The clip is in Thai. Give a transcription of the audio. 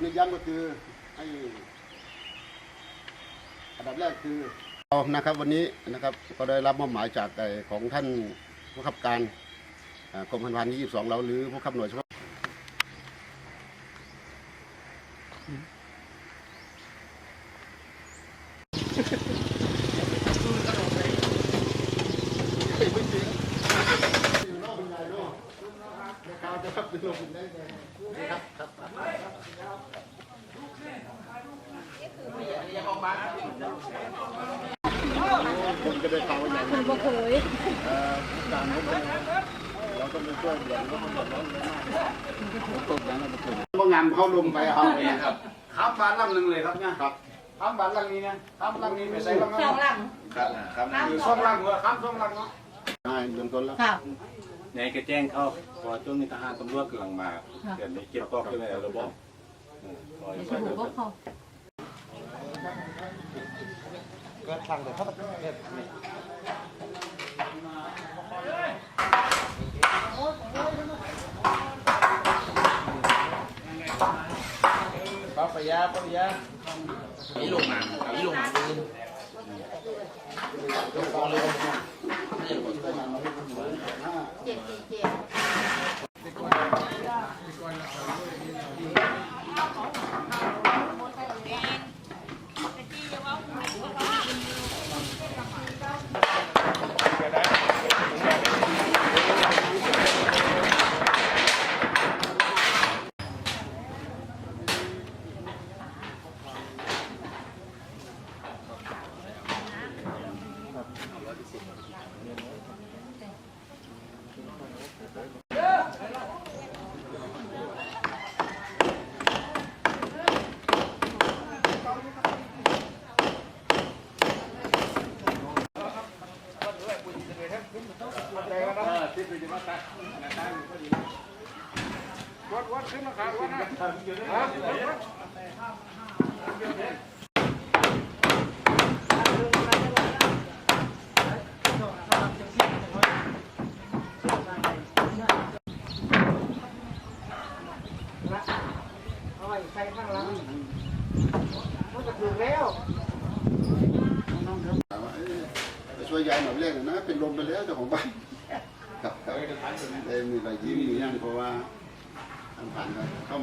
คนที่ย้ำก็คือให้อันดับแรกคือเรานะครับวันนี้นะครับก็ได้รับมอบหมายจากของท่านผู้ขับการกรมพันธุ์ที่22 เราหรือผู้ขับหน่วยเฉพาะผม จะพัก็ได้ข่าวว่าอย่างมันบ่เคยเอ่อผู้การเขาบอกว่าเราต้องไปช่วยเหลือเขามันร้อนมากตกนั้นแล้วมันเป็นว่างานเข้าลงไปเอาไปนะครับข้ามบ้านลังหนึ่งเลยครับเนี่ยครับข้ามบ้านหลังนี้นะข้ามหลังนี้ไปใส่หลังสองหลังครับครับคือสองหลังเหรอข้ามสองหลังเนาะใช่เดือนต้นแล้ว ค่ะในกระแจ้งเข้าพอช่วงนี้ทหารตำรวจกำลังมาเดี๋ยวนี้เก็บกอกขึ้นในระบบอืมรออเดี๋ยยู่วจะหูบ่พอก็ทางแต่ถ้าเนี่ยป้าปยาป้าปยามีลงมามีลงมาปืนต้องฟ้องเลยไม่ใช่คนที่มา เจ็ดเจ็ดเจ็ด วัดวัดขึ้นมาขาดวัดนะ ฮะวัดถามว่าเอ้ยไปช่วยยายหน่อยเรียกหน่อยนะเป็นลมไปแล้วเจ้าของบ้านครับครับเลยมีรอยยิ้มมีนั่นเพราะว่าทางผ่านเขาเข้ามา